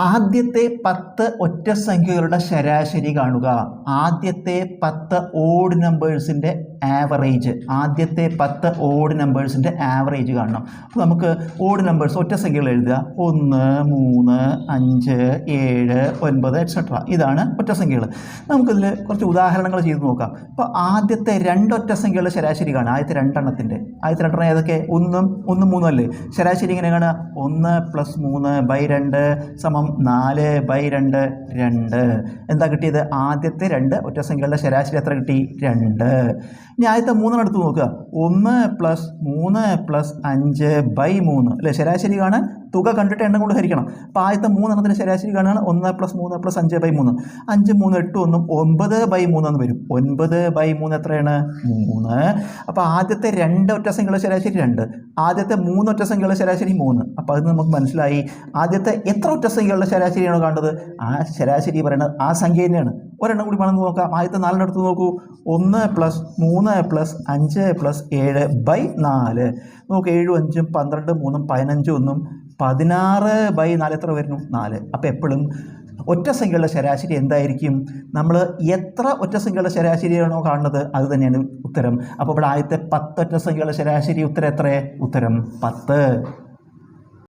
ആദ്യത്തെ പത്ത് ഒറ്റ സംഖ്യകളുടെ ശരാശരി കാണുക. ആദ്യത്തെ പത്ത് ഓഡ് നമ്പേഴ്സിന്റെ ആവറേജ് ആദ്യത്തെ പത്ത് ഓഡ് നമ്പേഴ്സിന്റെ ആവറേജ് കാണണം. അപ്പോൾ നമുക്ക് ഓഡ് നമ്പേഴ്സ് ഒറ്റ സംഖ്യകൾ എഴുതുക. ഒന്ന് മൂന്ന് അഞ്ച് ഏഴ് ഒൻപത് എക്സെട്ര ഇതാണ് ഒറ്റ സംഖ്യകൾ. നമുക്കിതിൽ കുറച്ച് ഉദാഹരണങ്ങൾ ചെയ്ത് നോക്കാം. ഇപ്പോൾ ആദ്യത്തെ രണ്ടൊറ്റ സംഖ്യകളുടെ ശരാശരി കാണാം ആദ്യത്തെ രണ്ടെണ്ണത്തിന്റെ ആദ്യത്തെ രണ്ടെണ്ണം ഏതൊക്കെ? ഒന്നും ഒന്നും മൂന്നും അല്ലേ? ശരാശരി ഇങ്ങനെ കാണുക? ഒന്ന് പ്ലസ് മൂന്ന് ബൈ രണ്ട് സമം നാല് ബൈ രണ്ട് രണ്ട്. എന്താ കിട്ടിയത്? ആദ്യത്തെ രണ്ട് ഒറ്റ സംഖ്യകളുടെ ശരാശരി എത്ര കിട്ടി? രണ്ട്. ഇനി ആദ്യത്തെ മൂന്നെണ്ണം എടുത്ത് നോക്കുക. ഒന്ന് പ്ലസ് മൂന്ന് പ്ലസ് അഞ്ച് ബൈ മൂന്ന്. അല്ലേ? ശരാശരി കാണാൻ തുക കണ്ടിട്ട് എണ്ണം കൊണ്ട് ഹരിക്കണം. അപ്പോൾ ആദ്യത്തെ മൂന്നെണ്ണത്തിന് ശരാശരി കാണുകയാണ് ഒന്ന് പ്ലസ് മൂന്ന് പ്ലസ് അഞ്ച് ബൈ മൂന്ന്. അഞ്ച് മൂന്ന് എട്ട് ഒന്നും ഒൻപത് ബൈ മൂന്നെന്ന് വരും. ഒൻപത് ബൈ മൂന്ന് എത്രയാണ്? മൂന്ന്. അപ്പോൾ ആദ്യത്തെ രണ്ട് ഒറ്റ സംഖ്യകളുടെ ശരാശരി രണ്ട്. ആദ്യത്തെ മൂന്ന് ഒറ്റ സംഖ്യകളുടെ ശരാശരി മൂന്ന്. അപ്പോൾ അത് നമുക്ക് മനസ്സിലായി. ആദ്യത്തെ എത്ര ഒറ്റ സംഖ്യകളുടെ ശരാശരിയാണ് കാണുന്നത് ആ ശരാശരി പറയുന്നത് ആ സംഖ്യ തന്നെയാണ്. ഒരെണ്ണം കൂടി വേണമെന്ന് നോക്കാം. ആദ്യത്തെ നാലെണ്ണം എടുത്ത് നോക്കൂ. ഒന്ന് പ്ലസ് മൂന്ന് പ്ലസ് അഞ്ച് പ്ലസ് ഏഴ് ബൈ നാല്. നോക്ക് ഏഴും അഞ്ചും പന്ത്രണ്ട് മൂന്നും പതിനഞ്ചും ഒന്നും പതിനാറ് ബൈ നാല് എത്ര വരുന്നു നാല്. അപ്പോൾ എപ്പോഴും ഒറ്റ സംഖ്യകളുടെ ശരാശരി എന്തായിരിക്കും? നമ്മൾ എത്ര ഒറ്റ സംഖ്യകളുടെ ശരാശരിയാണോ കാണുന്നത്? അത് തന്നെയാണ് ഉത്തരം. അപ്പോൾ ഇവിടെ ആദ്യത്തെ പത്ത് ഒറ്റ സംഖ്യകളുടെ ശരാശരി ഉത്തരം എത്രയാണ് ഉത്തരം പത്ത്.